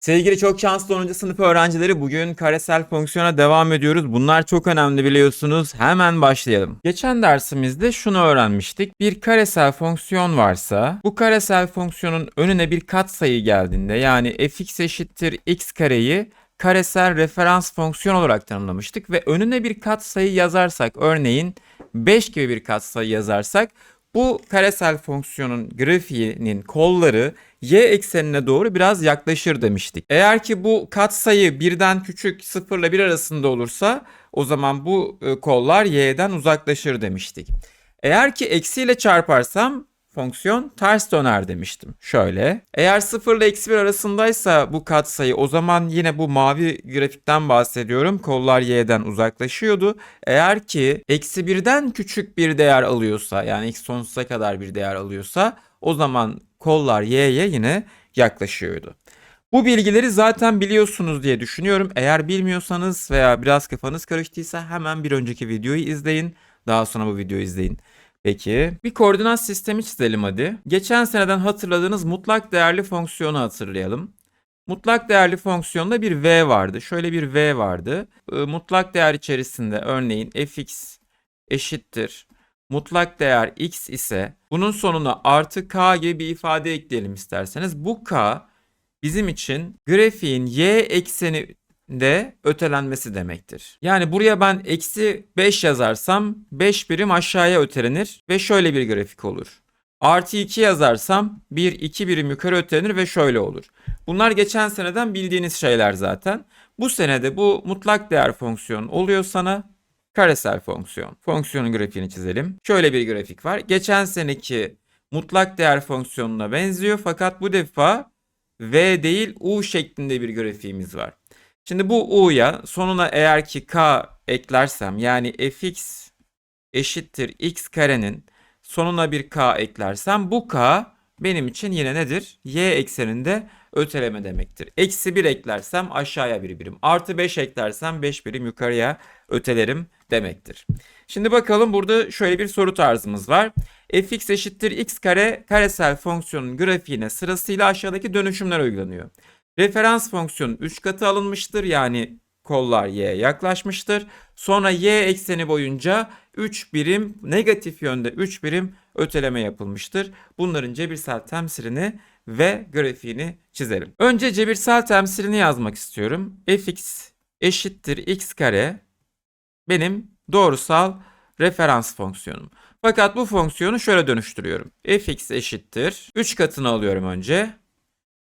Sevgili çok şanslı 10. sınıf öğrencileri bugün karesel fonksiyona devam ediyoruz. Bunlar çok önemli biliyorsunuz. Hemen başlayalım. Geçen dersimizde şunu öğrenmiştik. Bir karesel fonksiyon varsa bu karesel fonksiyonun önüne bir katsayı geldiğinde yani fx eşittir x kareyi karesel referans fonksiyon olarak tanımlamıştık ve önüne bir katsayı yazarsak örneğin 5 gibi bir katsayı yazarsak bu karesel fonksiyonun grafiğinin kolları y eksenine doğru biraz yaklaşır demiştik. Eğer ki bu katsayı birden küçük 0 ile 1 arasında olursa o zaman bu e, kollar y'den uzaklaşır demiştik. Eğer ki eksiyle çarparsam fonksiyon ters döner demiştim. Şöyle. Eğer 0 ile eksi 1 arasındaysa bu katsayı o zaman yine bu mavi grafikten bahsediyorum. Kollar y'den uzaklaşıyordu. Eğer ki eksi 1'den küçük bir değer alıyorsa yani x sonsuza kadar bir değer alıyorsa o zaman kollar y'ye yine yaklaşıyordu. Bu bilgileri zaten biliyorsunuz diye düşünüyorum. Eğer bilmiyorsanız veya biraz kafanız karıştıysa hemen bir önceki videoyu izleyin. Daha sonra bu videoyu izleyin. Peki bir koordinat sistemi çizelim hadi. Geçen seneden hatırladığınız mutlak değerli fonksiyonu hatırlayalım. Mutlak değerli fonksiyonda bir v vardı. Şöyle bir v vardı. Ee, Mutlak değer içerisinde örneğin fx eşittir. Mutlak değer x ise bunun sonuna artı k gibi bir ifade ekleyelim isterseniz. Bu k bizim için grafiğin y ekseninde ötelenmesi demektir. Yani buraya ben eksi 5 yazarsam 5 birim aşağıya ötelenir ve şöyle bir grafik olur. Artı 2 yazarsam 1 2 birim yukarı ötelenir ve şöyle olur. Bunlar geçen seneden bildiğiniz şeyler zaten. Bu senede bu mutlak değer fonksiyon oluyor sana. Karesel fonksiyon. Fonksiyonun grafiğini çizelim. Şöyle bir grafik var. Geçen seneki mutlak değer fonksiyonuna benziyor fakat bu defa V değil U şeklinde bir grafiğimiz var. Şimdi bu U'ya sonuna eğer ki K eklersem yani fx eşittir x karenin sonuna bir K eklersem bu K benim için yine nedir? Y ekseninde öteleme demektir. Eksi 1 eklersem aşağıya bir birim. Artı 5 eklersem 5 birim yukarıya ötelerim demektir. Şimdi bakalım burada şöyle bir soru tarzımız var. fx eşittir x kare karesel fonksiyonun grafiğine sırasıyla aşağıdaki dönüşümler uygulanıyor. Referans fonksiyonun 3 katı alınmıştır yani kollar y'ye yaklaşmıştır. Sonra y ekseni boyunca 3 birim negatif yönde 3 birim öteleme yapılmıştır. Bunların cebirsel temsilini ve grafiğini çizelim. Önce cebirsel temsilini yazmak istiyorum. fx eşittir x kare benim doğrusal referans fonksiyonum. Fakat bu fonksiyonu şöyle dönüştürüyorum. fx eşittir 3 katını alıyorum önce.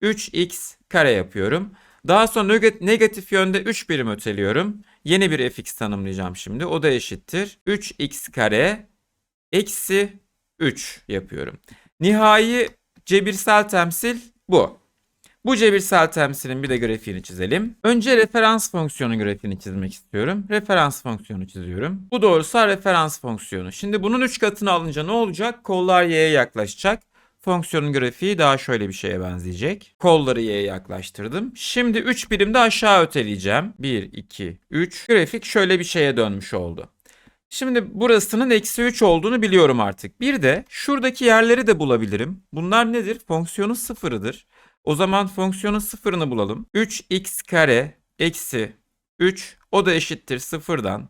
3x kare yapıyorum. Daha sonra neg- negatif yönde 3 birim öteliyorum. Yeni bir fx tanımlayacağım şimdi. O da eşittir. 3x kare eksi 3 yapıyorum. Nihai cebirsel temsil bu. Bu cebirsel temsilin bir de grafiğini çizelim. Önce referans fonksiyonu grafiğini çizmek istiyorum. Referans fonksiyonu çiziyorum. Bu doğrusal referans fonksiyonu. Şimdi bunun 3 katını alınca ne olacak? Kollar y'ye yaklaşacak. Fonksiyonun grafiği daha şöyle bir şeye benzeyecek. Kolları y'ye yaklaştırdım. Şimdi 3 birimde aşağı öteleyeceğim. 1, 2, 3. Grafik şöyle bir şeye dönmüş oldu. Şimdi burasının eksi 3 olduğunu biliyorum artık. Bir de şuradaki yerleri de bulabilirim. Bunlar nedir? Fonksiyonun sıfırıdır. O zaman fonksiyonun sıfırını bulalım. 3x kare eksi 3 o da eşittir sıfırdan.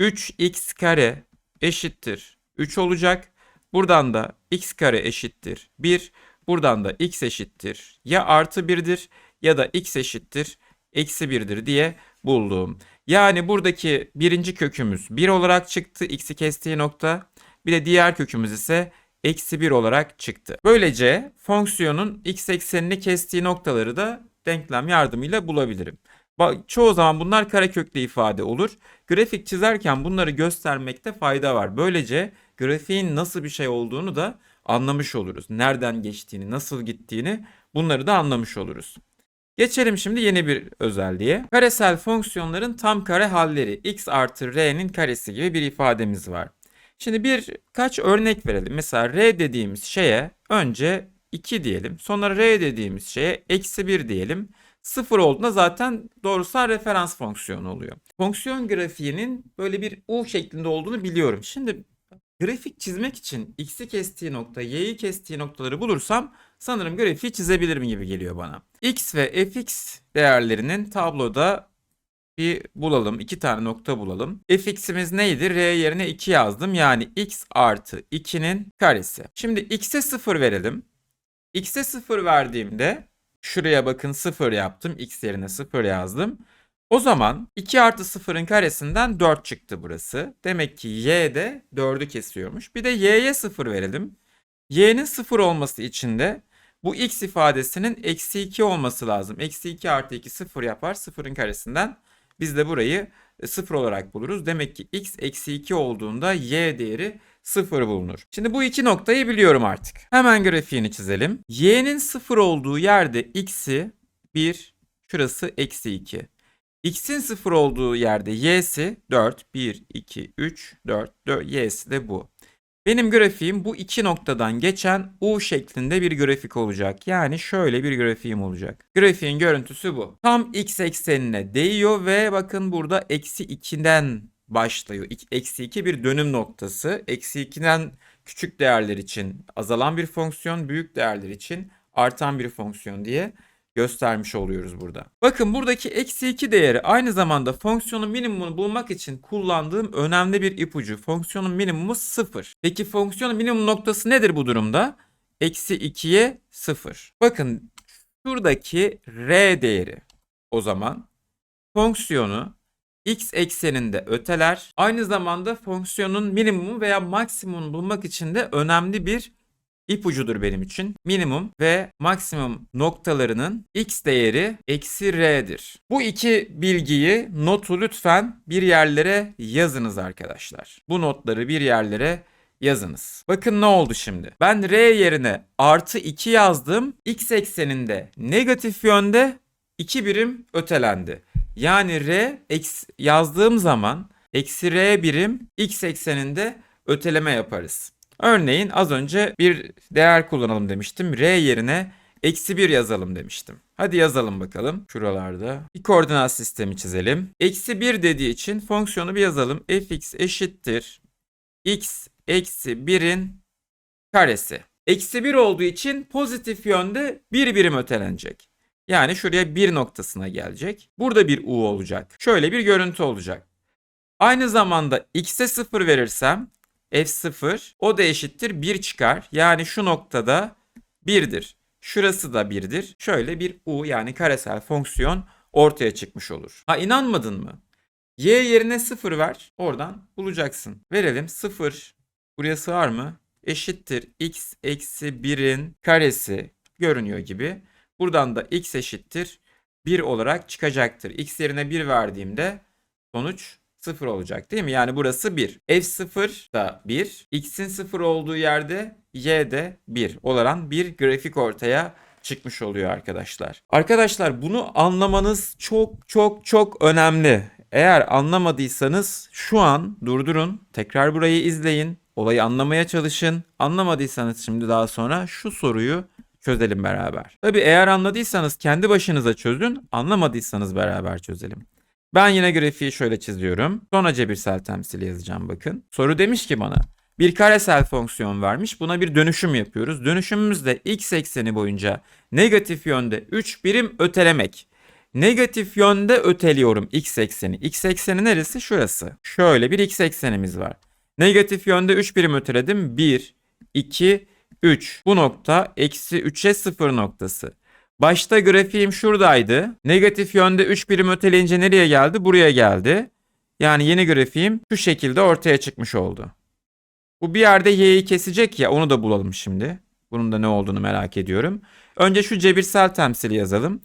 3x kare eşittir 3 olacak. Buradan da x kare eşittir 1. Buradan da x eşittir ya artı 1'dir ya da x eşittir eksi 1'dir diye buldum. Yani buradaki birinci kökümüz 1 olarak çıktı x'i kestiği nokta. Bir de diğer kökümüz ise eksi 1 olarak çıktı. Böylece fonksiyonun x eksenini kestiği noktaları da denklem yardımıyla bulabilirim. Çoğu zaman bunlar kareköklü ifade olur. Grafik çizerken bunları göstermekte fayda var. Böylece grafiğin nasıl bir şey olduğunu da anlamış oluruz. Nereden geçtiğini, nasıl gittiğini bunları da anlamış oluruz. Geçelim şimdi yeni bir özelliğe. Karesel fonksiyonların tam kare halleri x artı r'nin karesi gibi bir ifademiz var. Şimdi birkaç örnek verelim. Mesela r dediğimiz şeye önce 2 diyelim. Sonra r dediğimiz şeye eksi 1 diyelim. 0 olduğunda zaten doğrusal referans fonksiyonu oluyor. Fonksiyon grafiğinin böyle bir u şeklinde olduğunu biliyorum. Şimdi grafik çizmek için x'i kestiği nokta, y'yi kestiği noktaları bulursam sanırım grafiği çizebilirim gibi geliyor bana. x ve fx değerlerinin tabloda bir bulalım. iki tane nokta bulalım. fx'imiz neydi? r yerine 2 yazdım. Yani x artı 2'nin karesi. Şimdi x'e 0 verelim. x'e 0 verdiğimde şuraya bakın 0 yaptım. x yerine 0 yazdım. O zaman 2 artı 0'ın karesinden 4 çıktı burası. Demek ki y de 4'ü kesiyormuş. Bir de y'ye 0 verelim. y'nin 0 olması için de bu x ifadesinin eksi 2 olması lazım. Eksi 2 artı 2 0 yapar. 0'ın karesinden biz de burayı 0 olarak buluruz. Demek ki x eksi 2 olduğunda y değeri 0 bulunur. Şimdi bu iki noktayı biliyorum artık. Hemen grafiğini çizelim. y'nin 0 olduğu yerde x'i 1, şurası eksi 2. X'in 0 olduğu yerde y'si 4, 1, 2, 3, 4, 4, y'si de bu. Benim grafiğim bu iki noktadan geçen U şeklinde bir grafik olacak. Yani şöyle bir grafiğim olacak. Grafiğin görüntüsü bu. Tam x eksenine değiyor ve bakın burada eksi 2'den başlıyor. Eksi 2 bir dönüm noktası. Eksi 2'den küçük değerler için azalan bir fonksiyon, büyük değerler için artan bir fonksiyon diye göstermiş oluyoruz burada. Bakın buradaki eksi 2 değeri aynı zamanda fonksiyonun minimumunu bulmak için kullandığım önemli bir ipucu. Fonksiyonun minimumu 0. Peki fonksiyonun minimum noktası nedir bu durumda? Eksi 2'ye 0. Bakın şuradaki r değeri o zaman fonksiyonu x ekseninde öteler. Aynı zamanda fonksiyonun minimumu veya maksimumunu bulmak için de önemli bir ipucudur benim için. Minimum ve maksimum noktalarının x değeri eksi r'dir. Bu iki bilgiyi notu lütfen bir yerlere yazınız arkadaşlar. Bu notları bir yerlere yazınız. Bakın ne oldu şimdi. Ben r yerine artı 2 yazdım. x ekseninde negatif yönde 2 birim ötelendi. Yani r eks yazdığım zaman eksi r birim x ekseninde öteleme yaparız. Örneğin az önce bir değer kullanalım demiştim. R yerine eksi 1 yazalım demiştim. Hadi yazalım bakalım şuralarda. Bir koordinat sistemi çizelim. Eksi 1 dediği için fonksiyonu bir yazalım. fx eşittir x eksi 1'in karesi. Eksi 1 olduğu için pozitif yönde bir birim ötelenecek. Yani şuraya 1 noktasına gelecek. Burada bir u olacak. Şöyle bir görüntü olacak. Aynı zamanda x'e 0 verirsem f0 o da eşittir 1 çıkar. Yani şu noktada 1'dir. Şurası da 1'dir. Şöyle bir u yani karesel fonksiyon ortaya çıkmış olur. Ha inanmadın mı? y yerine 0 ver. Oradan bulacaksın. Verelim 0. Buraya sığar mı? Eşittir x eksi 1'in karesi görünüyor gibi. Buradan da x eşittir 1 olarak çıkacaktır. x yerine 1 verdiğimde sonuç 0 olacak değil mi? Yani burası 1. F0 da 1. X'in 0 olduğu yerde Y de 1 olan bir grafik ortaya çıkmış oluyor arkadaşlar. Arkadaşlar bunu anlamanız çok çok çok önemli. Eğer anlamadıysanız şu an durdurun. Tekrar burayı izleyin. Olayı anlamaya çalışın. Anlamadıysanız şimdi daha sonra şu soruyu çözelim beraber. Tabii eğer anladıysanız kendi başınıza çözün. Anlamadıysanız beraber çözelim. Ben yine grafiği şöyle çiziyorum. Sonra cebirsel temsili yazacağım bakın. Soru demiş ki bana bir karesel fonksiyon vermiş. Buna bir dönüşüm yapıyoruz. Dönüşümümüzde x ekseni boyunca negatif yönde 3 birim ötelemek. Negatif yönde öteliyorum x ekseni. X ekseni neresi? Şurası. Şöyle bir x eksenimiz var. Negatif yönde 3 birim öteledim. 1, 2, 3. Bu nokta eksi 3'e 0 noktası. Başta grafiğim şuradaydı. Negatif yönde 3 birim öteleyince nereye geldi? Buraya geldi. Yani yeni grafiğim şu şekilde ortaya çıkmış oldu. Bu bir yerde y'yi kesecek ya onu da bulalım şimdi. Bunun da ne olduğunu merak ediyorum. Önce şu cebirsel temsili yazalım.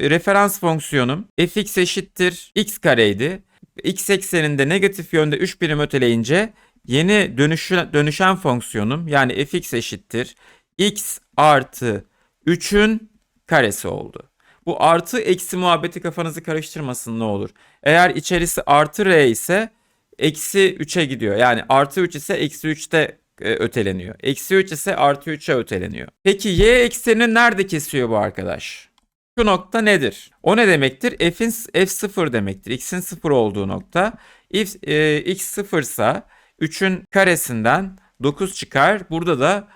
Referans fonksiyonum fx eşittir x kareydi. x ekseninde negatif yönde 3 birim öteleyince yeni dönüşü, dönüşen fonksiyonum yani fx eşittir x artı 3'ün karesi oldu. Bu artı eksi muhabbeti kafanızı karıştırmasın ne olur. Eğer içerisi artı r ise eksi 3'e gidiyor. Yani artı 3 ise eksi 3'te e, öteleniyor. Eksi 3 ise artı 3'e öteleniyor. Peki y eksenini nerede kesiyor bu arkadaş? Şu nokta nedir? O ne demektir? F'in f0 demektir. X'in 0 olduğu nokta. If, e, x 0 ise 3'ün karesinden 9 çıkar. Burada da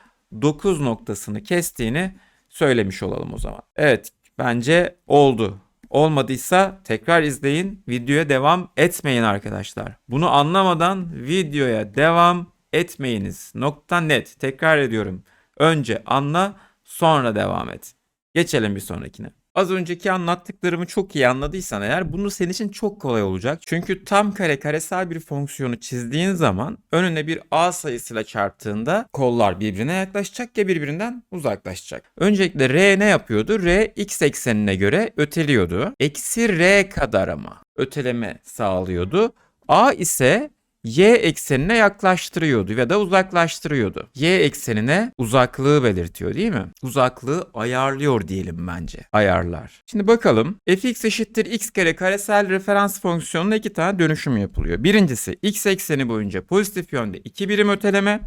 9 noktasını kestiğini söylemiş olalım o zaman. Evet Bence oldu. Olmadıysa tekrar izleyin. Videoya devam etmeyin arkadaşlar. Bunu anlamadan videoya devam etmeyiniz. Nokta net. Tekrar ediyorum. Önce anla, sonra devam et. Geçelim bir sonrakine. Az önceki anlattıklarımı çok iyi anladıysan eğer bunu senin için çok kolay olacak. Çünkü tam kare karesel bir fonksiyonu çizdiğin zaman önüne bir a sayısıyla çarptığında kollar birbirine yaklaşacak ya birbirinden uzaklaşacak. Öncelikle r ne yapıyordu? R x eksenine göre öteliyordu. Eksi r kadar ama öteleme sağlıyordu. A ise y eksenine yaklaştırıyordu ya da uzaklaştırıyordu. Y eksenine uzaklığı belirtiyor değil mi? Uzaklığı ayarlıyor diyelim bence. Ayarlar. Şimdi bakalım fx eşittir x kare karesel referans fonksiyonuna iki tane dönüşüm yapılıyor. Birincisi x ekseni boyunca pozitif yönde iki birim öteleme.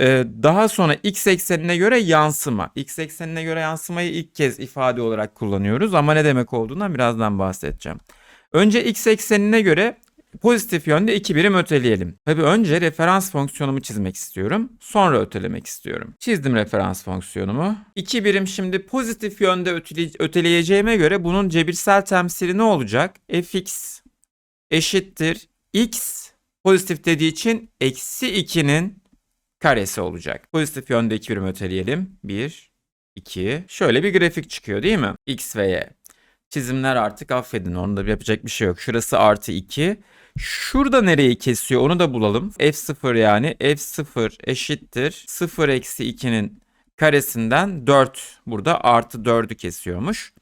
Ee, Daha sonra x eksenine göre yansıma. X eksenine göre yansımayı ilk kez ifade olarak kullanıyoruz ama ne demek olduğundan birazdan bahsedeceğim. Önce x eksenine göre pozitif yönde iki birim öteleyelim. Tabii önce referans fonksiyonumu çizmek istiyorum. Sonra ötelemek istiyorum. Çizdim referans fonksiyonumu. İki birim şimdi pozitif yönde ötele- öteleyeceğime göre bunun cebirsel temsili ne olacak? fx eşittir x pozitif dediği için eksi 2'nin karesi olacak. Pozitif yönde iki birim öteleyelim. 1, 2. Şöyle bir grafik çıkıyor değil mi? X ve Y. Çizimler artık affedin. Onda yapacak bir şey yok. Şurası artı 2. Şurada nereyi kesiyor onu da bulalım. F0 yani F0 eşittir 0 eksi 2'nin karesinden 4. Burada artı 4'ü kesiyormuş.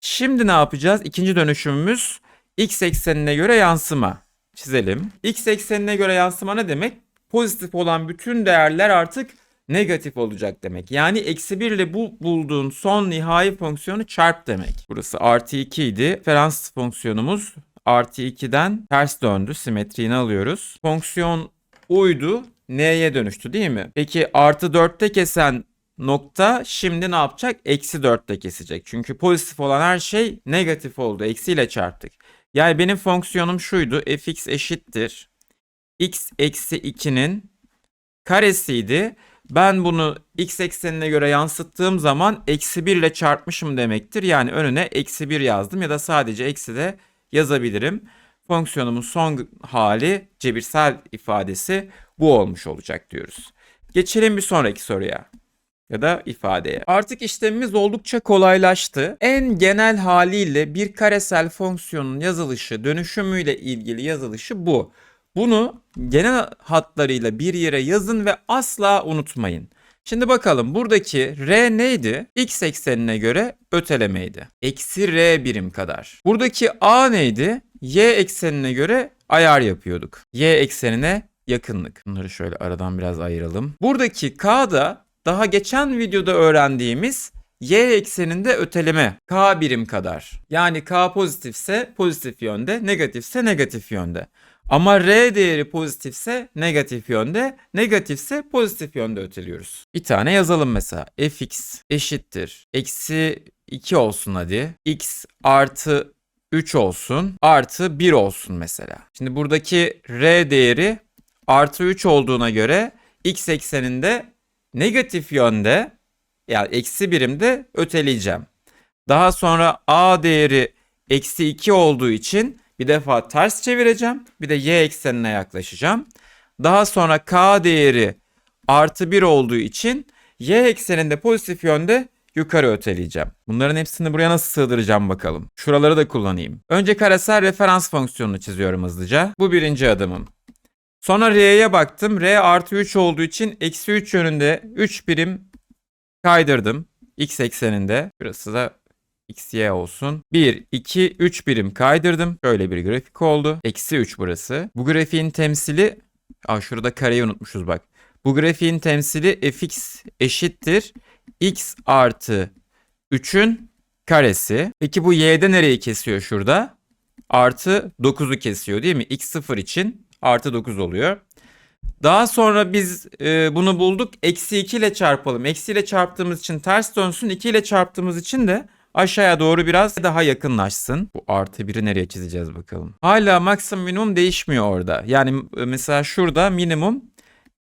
Şimdi ne yapacağız? İkinci dönüşümümüz x eksenine göre yansıma. Çizelim. X eksenine göre yansıma ne demek? Pozitif olan bütün değerler artık negatif olacak demek. Yani eksi 1 ile bu bulduğun son nihai fonksiyonu çarp demek. Burası artı 2 idi. Referans fonksiyonumuz artı 2'den ters döndü. Simetriğini alıyoruz. Fonksiyon uydu. N'ye dönüştü değil mi? Peki artı 4'te kesen nokta şimdi ne yapacak? Eksi 4'te kesecek. Çünkü pozitif olan her şey negatif oldu. Eksiyle çarptık. Yani benim fonksiyonum şuydu. fx eşittir. x eksi 2'nin karesiydi. Ben bunu x eksenine göre yansıttığım zaman eksi 1 ile çarpmışım demektir. Yani önüne eksi 1 yazdım ya da sadece eksi de yazabilirim. Fonksiyonumun son hali cebirsel ifadesi bu olmuş olacak diyoruz. Geçelim bir sonraki soruya ya da ifadeye. Artık işlemimiz oldukça kolaylaştı. En genel haliyle bir karesel fonksiyonun yazılışı, dönüşümüyle ilgili yazılışı bu. Bunu genel hatlarıyla bir yere yazın ve asla unutmayın. Şimdi bakalım buradaki r neydi? X eksenine göre ötelemeydi. Eksi r birim kadar. Buradaki a neydi? Y eksenine göre ayar yapıyorduk. Y eksenine yakınlık. Bunları şöyle aradan biraz ayıralım. Buradaki k da daha geçen videoda öğrendiğimiz y ekseninde öteleme k birim kadar. Yani k pozitifse pozitif yönde, negatifse negatif yönde. Ama r değeri pozitifse negatif yönde, negatifse pozitif yönde öteliyoruz. Bir tane yazalım mesela. fx eşittir. Eksi 2 olsun hadi. x artı 3 olsun. Artı 1 olsun mesela. Şimdi buradaki r değeri artı 3 olduğuna göre x ekseninde negatif yönde yani eksi birimde öteleyeceğim. Daha sonra a değeri eksi 2 olduğu için bir defa ters çevireceğim. Bir de y eksenine yaklaşacağım. Daha sonra k değeri artı 1 olduğu için y ekseninde pozitif yönde yukarı öteleyeceğim. Bunların hepsini buraya nasıl sığdıracağım bakalım. Şuraları da kullanayım. Önce karesel referans fonksiyonunu çiziyorum hızlıca. Bu birinci adımım. Sonra r'ye baktım. r artı 3 olduğu için eksi 3 yönünde 3 birim kaydırdım. x ekseninde. Burası da xy olsun. 1, 2, 3 birim kaydırdım. Şöyle bir grafik oldu. Eksi 3 burası. Bu grafiğin temsili... Aa şurada kareyi unutmuşuz bak. Bu grafiğin temsili fx eşittir. x artı 3'ün karesi. Peki bu y'de nereyi kesiyor şurada? Artı 9'u kesiyor değil mi? x 0 için artı 9 oluyor. Daha sonra biz e, bunu bulduk. Eksi 2 ile çarpalım. Eksi ile çarptığımız için ters dönsün. 2 ile çarptığımız için de aşağıya doğru biraz daha yakınlaşsın. Bu artı 1'i nereye çizeceğiz bakalım. Hala maksimum minimum değişmiyor orada. Yani e, mesela şurada minimum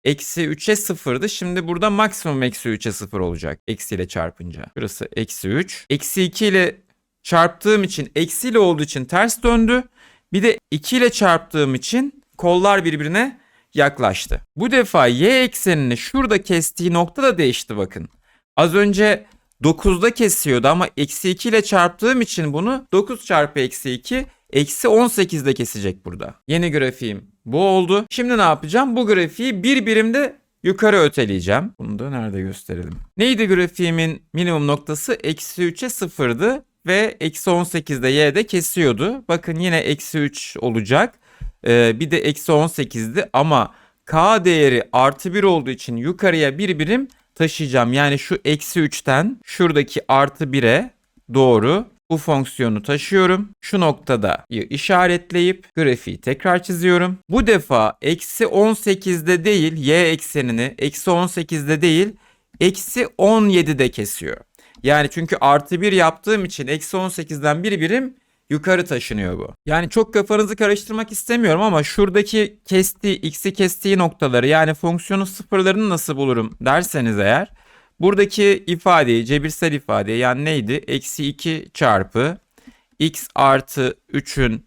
eksi 3'e 0'dı. Şimdi burada maksimum eksi 3'e 0 olacak. Eksi ile çarpınca. Burası eksi 3. Eksi 2 ile çarptığım için eksiyle olduğu için ters döndü. Bir de 2 ile çarptığım için kollar birbirine yaklaştı. Bu defa y eksenini şurada kestiği nokta da değişti bakın. Az önce 9'da kesiyordu ama eksi 2 ile çarptığım için bunu 9 çarpı eksi 2 eksi 18'de kesecek burada. Yeni grafiğim bu oldu. Şimdi ne yapacağım? Bu grafiği bir birimde yukarı öteleyeceğim. Bunu da nerede gösterelim? Neydi grafiğimin minimum noktası? Eksi 3'e 0'dı ve eksi 18'de y'de kesiyordu. Bakın yine eksi 3 olacak. Ee, bir de eksi 18'di ama k değeri artı 1 olduğu için yukarıya bir birim taşıyacağım. Yani şu eksi 3'ten şuradaki artı 1'e doğru bu fonksiyonu taşıyorum. Şu noktada işaretleyip grafiği tekrar çiziyorum. Bu defa eksi 18'de değil y eksenini eksi 18'de değil eksi 17'de kesiyor. Yani çünkü artı 1 yaptığım için eksi 18'den bir birim yukarı taşınıyor bu. Yani çok kafanızı karıştırmak istemiyorum ama şuradaki kestiği, x'i kestiği noktaları yani fonksiyonun sıfırlarını nasıl bulurum derseniz eğer buradaki ifadeyi, cebirsel ifade yani neydi? Eksi 2 çarpı x artı 3'ün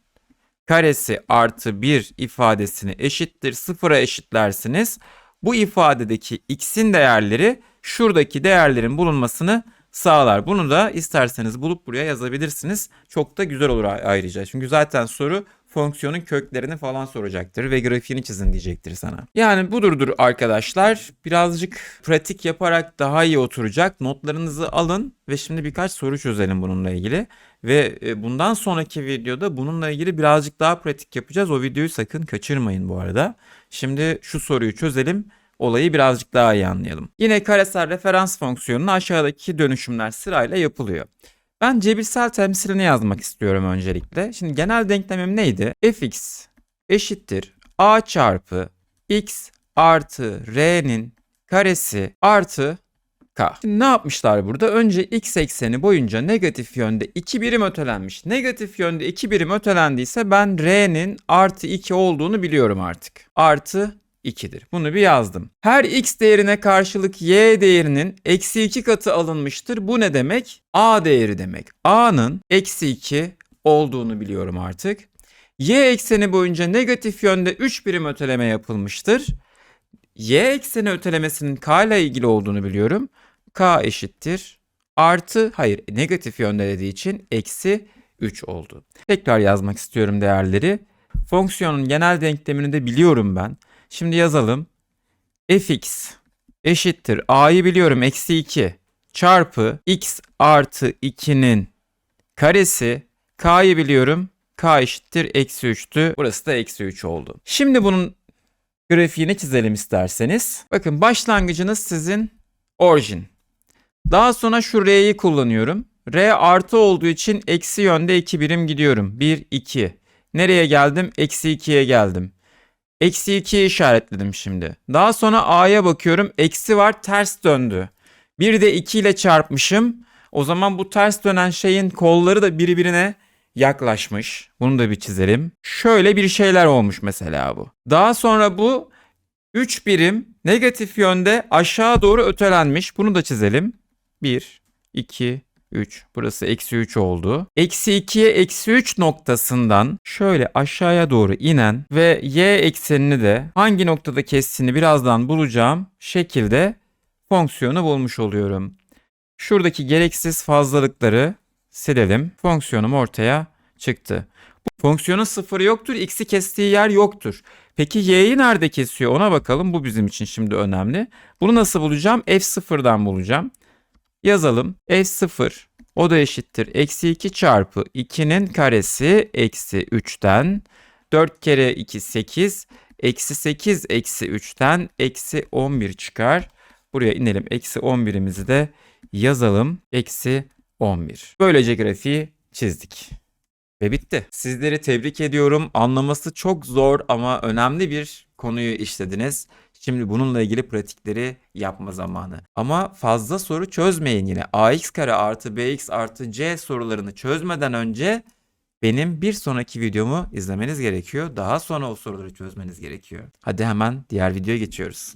karesi artı 1 ifadesini eşittir sıfıra eşitlersiniz. Bu ifadedeki x'in değerleri şuradaki değerlerin bulunmasını sağlar. Bunu da isterseniz bulup buraya yazabilirsiniz. Çok da güzel olur ayrıca. Çünkü zaten soru fonksiyonun köklerini falan soracaktır ve grafiğini çizin diyecektir sana. Yani budurdur arkadaşlar. Birazcık pratik yaparak daha iyi oturacak. Notlarınızı alın ve şimdi birkaç soru çözelim bununla ilgili. Ve e, bundan sonraki videoda bununla ilgili birazcık daha pratik yapacağız. O videoyu sakın kaçırmayın bu arada. Şimdi şu soruyu çözelim olayı birazcık daha iyi anlayalım. Yine karesel referans fonksiyonuna aşağıdaki dönüşümler sırayla yapılıyor. Ben cebirsel temsilini yazmak istiyorum öncelikle. Şimdi genel denklemim neydi? fx eşittir a çarpı x artı r'nin karesi artı k. Şimdi ne yapmışlar burada? Önce x ekseni boyunca negatif yönde 2 birim ötelenmiş. Negatif yönde 2 birim ötelendiyse ben r'nin artı 2 olduğunu biliyorum artık. Artı 2'dir. Bunu bir yazdım. Her x değerine karşılık y değerinin eksi 2 katı alınmıştır. Bu ne demek? a değeri demek. a'nın eksi 2 olduğunu biliyorum artık. y ekseni boyunca negatif yönde 3 birim öteleme yapılmıştır. y ekseni ötelemesinin k ile ilgili olduğunu biliyorum. k eşittir. Artı hayır negatif yönde dediği için eksi 3 oldu. Tekrar yazmak istiyorum değerleri. Fonksiyonun genel denklemini de biliyorum ben. Şimdi yazalım. fx eşittir. a'yı biliyorum eksi 2 çarpı x artı 2'nin karesi k'yı biliyorum. k eşittir eksi 3'tü. Burası da eksi 3 oldu. Şimdi bunun grafiğini çizelim isterseniz. Bakın başlangıcınız sizin orijin. Daha sonra şu r'yi kullanıyorum. r artı olduğu için eksi yönde 2 birim gidiyorum. 1, 2. Nereye geldim? Eksi 2'ye geldim. Eksi 2'yi işaretledim şimdi. Daha sonra a'ya bakıyorum. Eksi var ters döndü. Bir de 2 ile çarpmışım. O zaman bu ters dönen şeyin kolları da birbirine yaklaşmış. Bunu da bir çizelim. Şöyle bir şeyler olmuş mesela bu. Daha sonra bu 3 birim negatif yönde aşağı doğru ötelenmiş. Bunu da çizelim. 1, 2, 3. Burası eksi 3 oldu. Eksi 2'ye eksi 3 noktasından şöyle aşağıya doğru inen ve y eksenini de hangi noktada kestiğini birazdan bulacağım şekilde fonksiyonu bulmuş oluyorum. Şuradaki gereksiz fazlalıkları silelim. Fonksiyonum ortaya çıktı. Bu fonksiyonun sıfırı yoktur, x'i kestiği yer yoktur. Peki y'yi nerede kesiyor ona bakalım. Bu bizim için şimdi önemli. Bunu nasıl bulacağım? f0'dan bulacağım. Yazalım. S0 o da eşittir. Eksi 2 çarpı 2'nin karesi eksi 3'ten 4 kere 2 8 eksi 8 eksi 3'ten eksi 11 çıkar. Buraya inelim. Eksi 11'imizi de yazalım. Eksi 11. Böylece grafiği çizdik. Ve bitti. Sizleri tebrik ediyorum. Anlaması çok zor ama önemli bir konuyu işlediniz. Şimdi bununla ilgili pratikleri yapma zamanı. Ama fazla soru çözmeyin yine. ax kare artı bx artı c sorularını çözmeden önce benim bir sonraki videomu izlemeniz gerekiyor. Daha sonra o soruları çözmeniz gerekiyor. Hadi hemen diğer videoya geçiyoruz.